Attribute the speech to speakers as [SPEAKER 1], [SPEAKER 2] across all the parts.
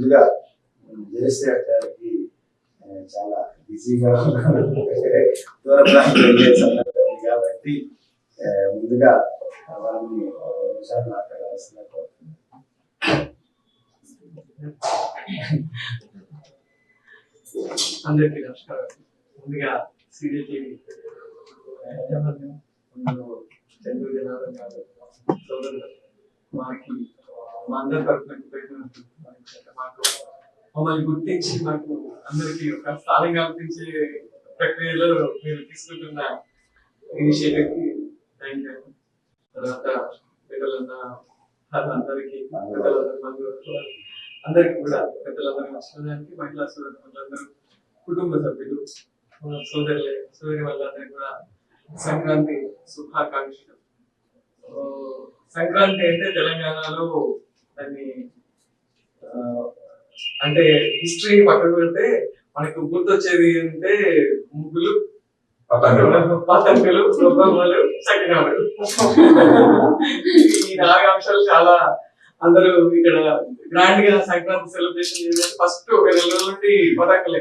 [SPEAKER 1] ముందుగా జయశ్రీ గారికి చాలా బిజీగా దూర ప్రాంతం కాబట్టి ముందుగా వారిని ఒక నిమిషాలు మాట్లాడాల్సిన
[SPEAKER 2] అందరికీ నమస్కారం. ముందుగా సీరియల్ టీవీ యాజమాన్యం ముందు చంద్రు జనార్దన్ గారు సోదరులు. మాకి మా అందరి తరఫున మాకు మమ్మల్ని గుర్తించి మాకు అందరికీ ఒక స్థానం కల్పించే ప్రక్రియలో మీరు తీసుకుంటున్న ఇనిషియేటివ్కి థ్యాంక్ యూ తర్వాత పెద్దలన్న అందరికీ అందరికి కూడా పెద్దలందరూ వచ్చిన మహిళా సోదరులందరూ కుటుంబ సభ్యులు సోదరులే సోదరి వాళ్ళందరికీ కూడా సంక్రాంతి శుభాకాంక్షలు. సంక్రాంతి అంటే తెలంగాణలో దాన్ని అంటే హిస్టరీని పక్కన పెడితే మనకు గుర్తొచ్చేది అంటే ముగ్గులు పతంగులు. చక్రాలు ఈ నాలుగు అంశాలు చాలా అందరూ ఇక్కడ గ్రాండ్గా సంక్రాంతి సెలబ్రేషన్ చేయాలి ఫస్ట్ ఒక నెల నుండి పతంగులే.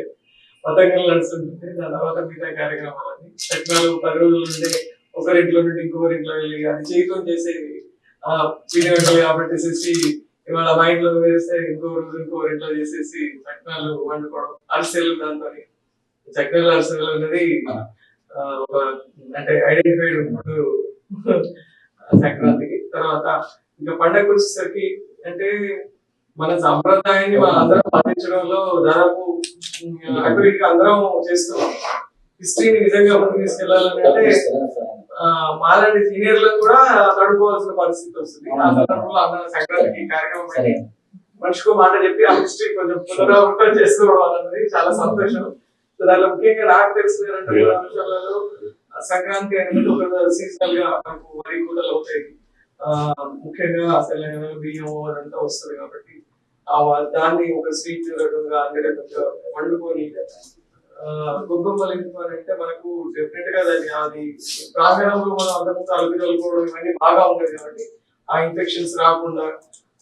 [SPEAKER 2] పతంగులు నడుస్తుంటుంది దాని తర్వాత మిగతా కార్యక్రమాలన్నీ. చక్రాలు పది రోజుల నుండి ఒకరింట్లో నుండి ఇంకొకరింట్లో వెళ్ళి అది చేతితో చేసేది ఆ కాబట్టి చేసేసి ఇవాళ మా ఇంట్లో వేస్తే ఇంకో రోజు ఇంకో ఇంట్లో చేసేసి చక్రాలు వండుకోవడం అరిసెలు దాంతో చక్రాలు అరిసెలు అనేది ఒక అంటే ఐడెంటిఫైడ్ ఇప్పుడు సంక్రాంతికి. తర్వాత ఇంకా పండగ వచ్చేసరికి అంటే మన సంప్రదాయాన్ని మన అందరం పాటించడంలో దాదాపు అటు అందరం చేస్తున్నాం. హిస్టరీని నిజంగా ముందుకు తీసుకెళ్ళాలని అంటే ఆ, మాలాంటి సీనియర్లకు కూడా తడుకోవాల్సిన పరిస్థితి వస్తుంది. ఆ సందర్భంలో అందరం సంక్రాంతికి కార్యక్రమం మనిషికో మాట చెప్పి ఆ హిస్టరీ కొంచెం పునరావృతం చేసుకోవడం చాలా సంతోషం. సో దానిలో ముఖ్యంగా నాకు తెలిసిన రెండు అంశాలలో సంక్రాంతి అనేది ఒక సీజనల్గా మనకు వరి కూడలు అవుతాయి ఆ ముఖ్యంగా అసలు బియ్యం అదంతా వస్తుంది కాబట్టి దాన్ని ఒక స్వీట్ రకంగా రకంగా వండుకొని ఆ గొప్పమ్మలు ఎందుకు అంటే మనకు డెఫినెట్గా దాన్ని అది ప్రాంగణంలో మనం అంతకుముందు అలుగు కలుపుకోవడం ఇవన్నీ బాగా ఉండేది కాబట్టి ఆ ఇన్ఫెక్షన్స్ రాకుండా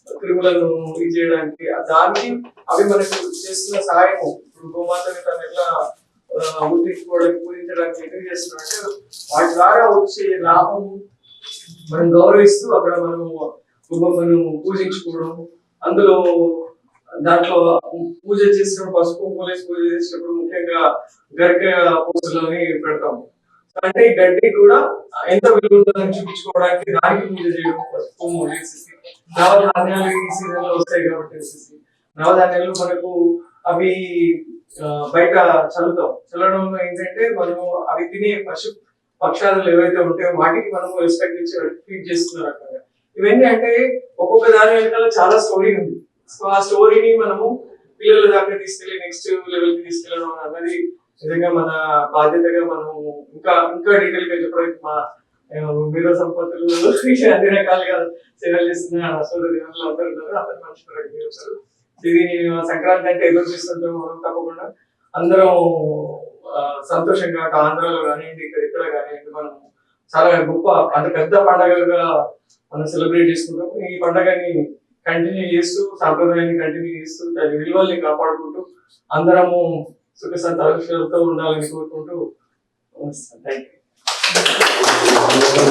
[SPEAKER 2] క్రిములను ఇది చేయడానికి దానికి అవి మనకు చేస్తున్న సహాయము. ఇప్పుడు గోమాతని తను ఎట్లా గుర్తించుకోవడానికి పూజించడానికి ఎందుకు చేస్తున్నాం వాటి ద్వారా వచ్చే లాభం మనం గౌరవిస్తూ అక్కడ మనము గోబొమ్మను పూజించుకోవడం అందులో దాంట్లో పూజ చేసిన పసుపు కుంకుమలేసి పూజ చేసినప్పుడు ముఖ్యంగా గరిక పూజలని పెడతాము అంటే ఈ గడ్డి కూడా ఎంత విలువ ఉంటుందని చూపించుకోవడానికి దానికి పూజ చేయడం పసుపు వేసేసి నవధాన్యాలు ఈ సీజన్లో వస్తాయి కాబట్టి వేసేసి నవధాన్యాలు మనకు అవి బయట చల్లుతాం. చల్లడం ఏంటంటే మనము అవి తినే పశు పక్షాదులు ఏవైతే ఉంటాయో వాటికి మనము రెస్పెక్ట్ ఇచ్చి ఫీడ్ చేస్తున్నారు అక్కడ. ఇవన్నీ అంటే ఒక్కొక్క దాని వెనకాల చాలా స్టోరీ ఉంది. సో ఆ స్టోరీని మనము పిల్లల దాకా తీసుకెళ్ళి నెక్స్ట్ లెవెల్కి తీసుకెళ్ళడం అన్నది నిజంగా మన బాధ్యతగా మనం ఇంకా ఇంకా డీటెయిల్గా చెప్పడం మా మీద సంపత్తులు అన్ని రకాలుగా సేవలు చేస్తున్న సోదరి అందరూ ఉన్నారు. అందరు మర్చిపోయారు ఇది సంక్రాంతి అంటే ఎదురు చూస్తుంటాం మనం తప్పకుండా. అందరం సంతోషంగా ఆంధ్రాలో కానివ్వండి ఇక్కడ ఇక్కడ కానివ్వండి మనం చాలా గొప్ప అంత పెద్ద పండగగా మనం సెలబ్రేట్ చేసుకుంటాం. ఈ పండగని కంటిన్యూ చేస్తూ సాంప్రదాయాన్ని కంటిన్యూ చేస్తూ దాని విలువల్ని కాపాడుకుంటూ అందరము సుఖ సంతోషాలతో ఉండాలని కోరుకుంటూ థ్యాంక్ యూ